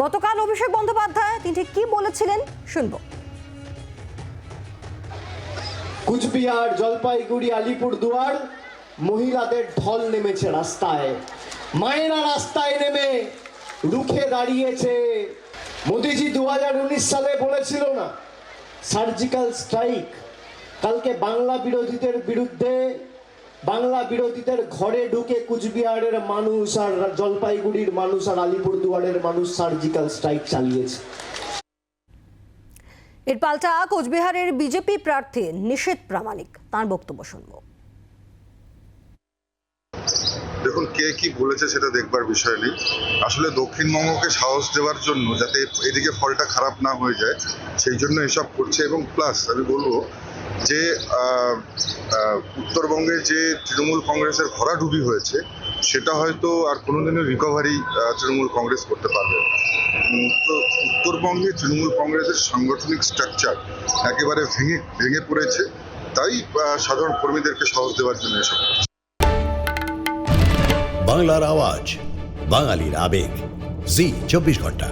গতকাল অভিষেক বন্দ্যোপাধ্যায় তিনি ঠিক কি বলেছিলেন শুনব। কুচবিহার, জলপাইগুড়ি আলিপুরদুয়ার মহিলাদের ঢল নেমেছে রাস্তায়। মায়েরা রাস্তায় নেমে রুখে দাঁড়িয়েছে। মোদিজি দু হাজার উনিশ সালে বলেছিল না সার্জিক্যাল স্ট্রাইক কালকে বাংলা বিরোধীদের বিরুদ্ধে বাংলা বিরোধীদের ঘরে ঢুকে কুচবিহারের মানুষ আর জলপাইগুড়ির মানুষ আর আলিপুরদুয়ারের মানুষ সার্জিক্যাল স্ট্রাইক চালিয়েছে। এর পাল্টা কোচবিহারের বিজেপি প্রার্থী নিষেধ প্রামাণিক। তার বক্তব্য শুনব। দেখুন কে কি বলেছে সেটা দেখবার বিষয় নেই। আসলে দক্ষিণবঙ্গকে সাহস দেওয়ার জন্য যাতে এদিকে ফলটা খারাপ না হয়ে যায় সেই জন্য এসব করছে এবং প্লাস আমি বলব যে উত্তরবঙ্গে যে তৃণমূল কংগ্রেসের ভরাডুবি হয়েছে, সেটা হয়তো আর কোনোদিনও রিকভারি তৃণমূল কংগ্রেস করতে পারবে তো উত্তরবঙ্গে তৃণমূল কংগ্রেসের সাংগঠনিক স্ট্রাকচার একেবারে ভেঙে ভেঙে পড়েছে, তাই সাধারণ কর্মীদেরকে সাহস দেওয়ার জন্য এসব বাংলার আওয়াজ, বাঙালির আবেগ। জি, চব্বিশ ঘণ্টা।